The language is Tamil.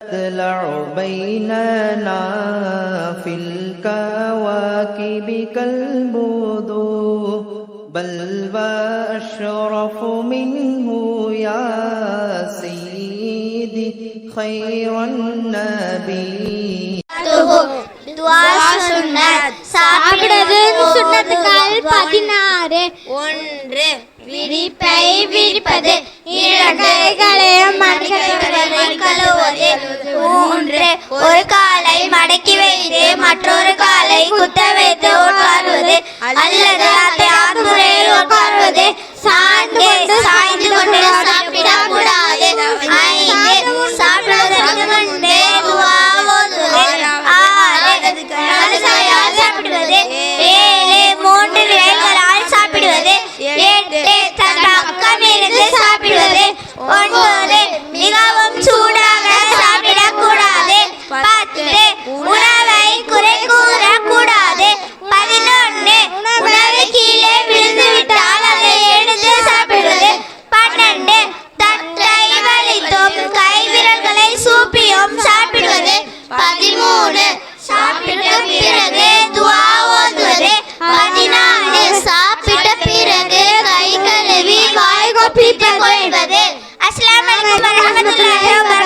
تطلع بيننا في الكواكب كالبدور بل وأشرف منه يا سيدي خير النبي துவா சுன்னத் சாப்பிடுறது சுண்ணத்துக்கள் பதினாறு ஒன்று விரிப்பை விரிப்பது இரண்டைகளை மடிக்கப்படுவது கழுவுவது மூன்று ஒரு காலை மடக்கி வைத்து மற்றொரு காலை குத்த வைத்து உட்காருவது அல்லது அத்தையார் முறையில் உட்காருவது. சாய்ந்து சாய்ந்து கொண்டு சாப்பிடக்கூடாது. ஐந்து சாப்பிடுவதற்கு முன்பே சாப்பிடுவது. ஏழு மூன்று விரல்களால் சாப்பிடுவது. எட்டு தன் பக்கம் இருந்து சாப்பிடுவது. ஒன்பது உணவை குறை கூற கூடாது பதினொன்று உணவு கீழே விழுந்து விட்டால் அதை எடுத்து சாப்பிடுவது. பன்னெண்டு தட்டை வலித்தும் கை விரல்களை சூப்பியும் சாப்பிடுவது. பதிமூணு சாப்பிட்ட பிறகு துவா ஓதுவது. பதினாலு சாப்பிட்ட பிறகு கை அஸ்லாம் வலைக்கம் வரமத்துல்லாஹி